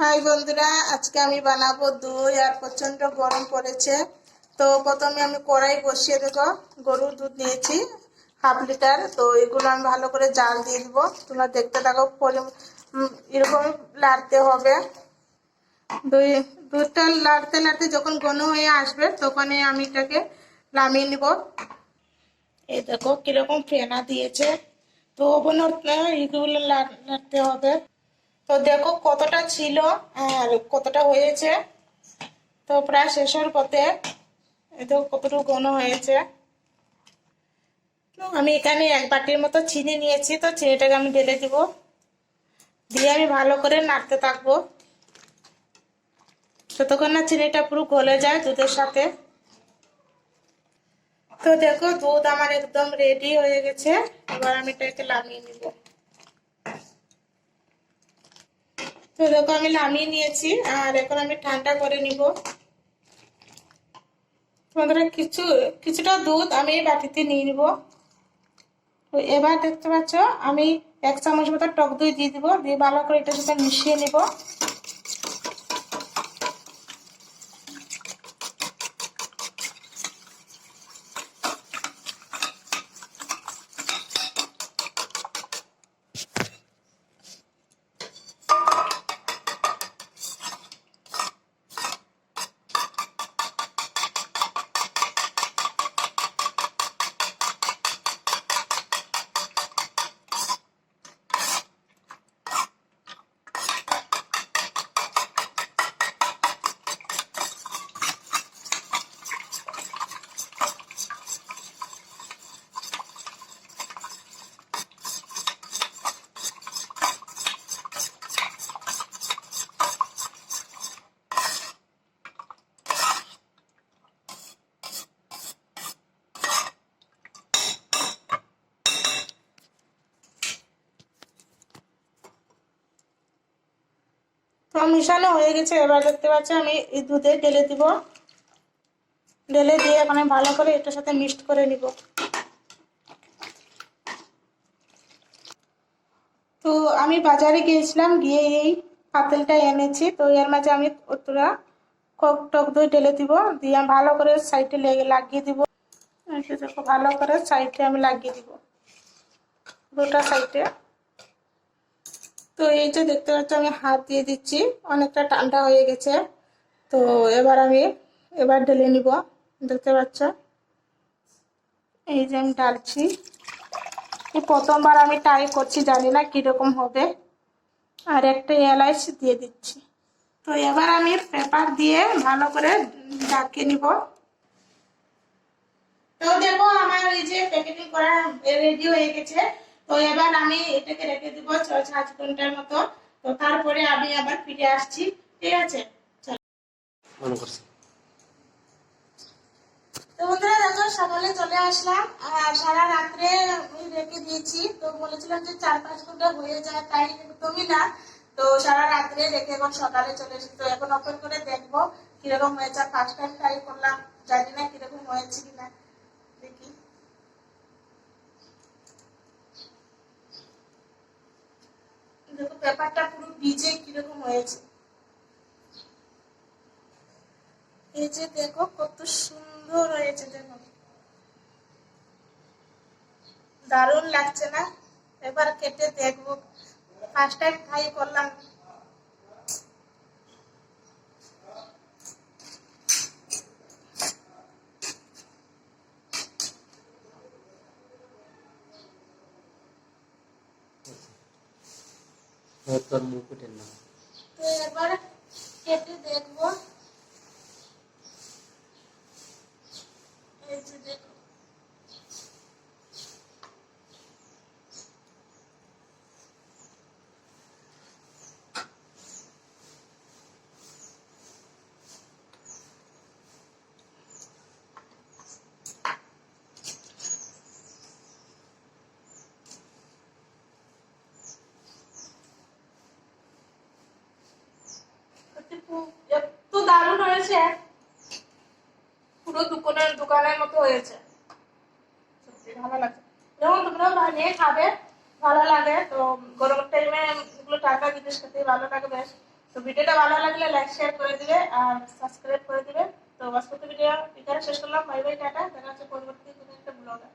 High বন্ধুরা, আজকে আমি বানাবো দই আর প্রচণ্ড গরম পড়েছে। তো প্রথমে আমি কড়াই বসিয়ে দেবো। গরুর দুধ নিয়েছি, হাফ লিটার। তো এগুলো আমি ভালো করে জাল দিয়ে দেবো। তোমরা দেখতে থাকো এরকম লাড়তে হবে। দই দুধটা লাড়তে লাড়তে যখন ঘন হয়ে আসবে, তখনই আমি এটাকে নামিয়ে নিব। এই দেখো, কীরকম ফেনা দিয়েছে। তো ওভেনের এগুলো লাড়তে হবে। তো দেখো কতটা ছিল আর কতটা হয়েছে। তো প্রায় শেষের পথে দেখো কতটুকু ঘন হয়েছে। তো আমি এখানে এক বাটির মতো চিনি নিয়েছি, তো চিনিটাকে আমি ঢেলে দিব। দিয়ে আমি ভালো করে নাড়তে থাকব। যতক্ষণ না চিনিটা পুরো গলে যায় দুধের সাথে। তো দেখো দুধ আমার একদম রেডি হয়ে গেছে। এবার আমি এটাকে নামিয়ে নিব। তো দেখো আমি নামিয়ে নিয়েছি, আর এখন আমি ঠান্ডা করে নিব। তোমাদের কিছু, কিছুটা দুধ আমি এই বাটিতে নিয়ে নিব। তো এবার দেখতে পাচ্ছ, আমি এক চামচ মতো টক দই দিয়ে দিব, দিয়ে ভালো করে এটা সাথে মিশিয়ে নিব। তো মিশানো হয়ে গেছে। এবার দেখতে পাচ্ছি আমি এই দুধে ঢেলে দিব। ঢেলে দিয়ে এখন ভালো করে এটার সাথে মিক্সড করে নিব। তো আমি বাজারে গিয়েছিলাম, গিয়ে এই পাতেলটা এনেছি। তো এর মাঝে আমি ওটা কক টক দই ঢেলে দিব। দিয়ে আমি ভালো করে সাইডে লেগে লাগিয়ে দিব। ভালো করে সাইডে আমি লাগিয়ে দিব। দুটা সাইডে। তো এই যে দেখতে পাচ্ছ, আমি হাত দিয়ে দিচ্ছি। অনেকটা ঠান্ডা হয়ে গেছে। তো এবার আমি এবার ঢেলে নিব। দেখতে পাচ্ছ? এই যে আমি ডালছি প্রথমবার আমি ট্রাই করছি, জানি না কীরকম হবে। আর একটা এলাইচ দিয়ে দিচ্ছি। তো এবার আমি পেপার দিয়ে ভালো করে ডাকিয়ে নিব। তো দেখো, আমার এই যে প্যাকেটিং করা রেডি হয়ে গেছে। তো এবার আমি এটাকে রেখে দিব ছয় সাত ঘণ্টার মতো। তো তারপরে আমি আবার ফিরে আসছি ঠিক আছে। তো বন্ধুরা দেখো সকালে চলে আসলাম। আর সারা রাত্রে রেখে দিয়েছি। তো বলেছিলাম যে চার পাঁচ ঘণ্টা হয়ে যায় তাই একদমই না। তো সারা রাত্রে রেখে এখন সকালে চলে এসেছি। তো এখন ওপেন করে দেখব কীরকম হয়েছে। ফার্স্ট টাইম ট্রাই করলাম জানি না কীরকম হয়েছে কিনা দেখি দেখো পুরো কীরকম হয়েছে। এই যে দেখো, কত সুন্দর হয়েছে, দেখো। দারুণ লাগছে না? এবার কেটে দেখব। ফার্স্ট টাইম ট্রাই করলাম। তোর মুখ উঠে না তো এবার কেটে দেখব এই যে দেখো সত্যি খুব- এত দারুণ হয়েছে পুরো দোকানের দোকানের মতো হয়েছে। যেমন তোমরা বানিয়ে খাবে, ভালো লাগে, তো গরমের টাইমে এগুলো টাকা জিনিস খেতে ভালো লাগে বেশ। তো ভিডিওটা ভালো লাগলে লাইক শেয়ার করে দিবে আর সাবস্ক্রাইব করে দিবে। তো আজকে ভিডিও এখানে শেষ করলাম। Bye bye, tata. দেখা হচ্ছে পরবর্তী কোনো একটা ব্লগে